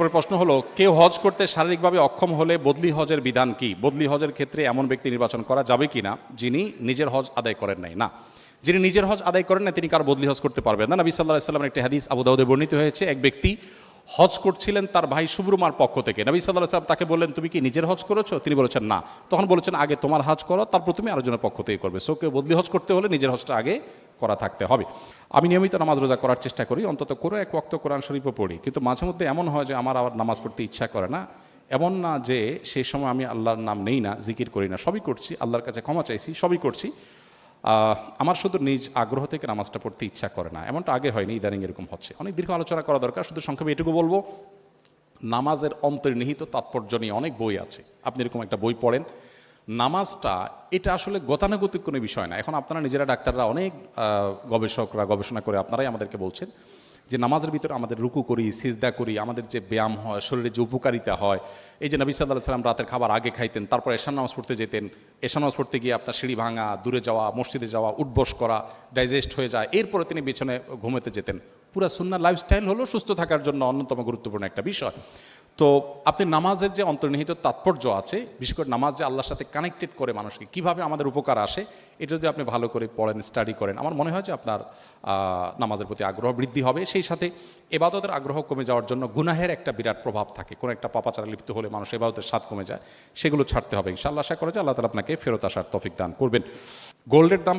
পরের প্রশ্ন হলো, কেউ হজ করতে শারীরিকভাবে অক্ষম হলে বদলি হজের বিধান কি? বদলি হজের ক্ষেত্রে এমন ব্যক্তি নির্বাচন করা যাবে কি না যিনি নিজের হজ আদায় করেন নাই। না, যিনি নিজের হজ আদায় করেন না তিনি কার বদলি হজ করতে পারবেন না? নবী সাল্লাহ সাল্লামের একটি হাদিস আবু দাউদে বর্ণিত হয়েছে, এক ব্যক্তি হজ করছিলেন তার ভাই সুব্রমার পক্ষ থেকে। নবী সাল্লাহ সাল্লাম তাকে বললেন, তুমি কি নিজের হজ করেছ? তিনি বলেছেন, না। তখন বলেছেন, আগে তোমার হজ করো, তারপর তুমি আরেকজনের পক্ষ থেকে করবে। সো কেউ বদলি হজ করতে হলে নিজের হজটা আগে করা থাকতে হবে। আমি নিয়মিত নামাজ রোজা করার চেষ্টা করি, অন্তত করে এক ওয়াক্ত কোরআন শরীফও পড়ি। কিন্তু মাঝে মধ্যে এমন হয় যে আমার আবার নামাজ পড়তে ইচ্ছা করে না। এমন না যে সেই সময় আমি আল্লাহর নাম নেই না, জিকির করি না। সবই করছি, আল্লাহর কাছে ক্ষমা চাইছি, সবই করছি। আমার শুধু নিজ আগ্রহ থেকে নামাজটা পড়তে ইচ্ছা করে না। এমনটা আগে হয়নি, ইদানিং এরকম হচ্ছে। অনেক দীর্ঘ আলোচনা করা দরকার, শুধু সংক্ষেপে এটুকু বলব, নামাজের অন্তর্নিহিত তাৎপর্য নিয়ে অনেক বই আছে। আপনি এরকম একটা বই পড়েন নামাজটা, এটা আসলে গতানুগতিক কোনো বিষয় না। এখন আপনারা নিজেরা ডাক্তাররা অনেক গবেষকরা গবেষণা করে আপনারাই আমাদেরকে বলছেন যে নামাজের ভিতরে আমাদের রুকু করি, সিজদা করি, আমাদের যে ব্যায়াম হয়, শরীরে যে উপকারিতা হয়। এই যে নবী সাল্লাহ সাল্লাম রাতের খাবার আগে খাইতেন, তারপর এশান নামাজ পড়তে যেতেন। এশান নামাজ পড়তে গিয়ে আপনার সিঁড়ি ভাঙা, দূরে যাওয়া, মসজিদে যাওয়া, উঠবস করা ডাইজেস্ট হয়ে যায়। এরপরে তিনি বিছনে ঘুমোতে যেতেন। পুরা সুন্নার লাইফস্টাইল হলো সুস্থ থাকার জন্য অন্যতম গুরুত্বপূর্ণ একটা বিষয়। তো আপনি নামাজের যে অন্তর্নিহিত তাৎপর্য আছে, বিশেষ করে নামাজ যে আল্লাহর সাথে কানেক্টেড করে মানুষকে, কীভাবে আমাদের উপকার আসে, এটা যদি আপনি ভালো করে পড়েন স্টাডি করেন, আমার মনে হয় যে আপনার নামাজের প্রতি আগ্রহ বৃদ্ধি হবে। সেই সাথে এবাদতের আগ্রহ কমে যাওয়ার জন্য গুনাহের একটা বিরাট প্রভাব থাকে। কোনো একটা পাপাচারা লিপ্ত হলে মানুষ এবাদতের স্বাদ কমে যায়। সেগুলো ছাড়তে হবে, ইনশাআল্লাহ। আশা করা যায় আল্লাহ তালা আপনাকে ফেরত আসার তফিক দান করবেন। গোল্ডের দাম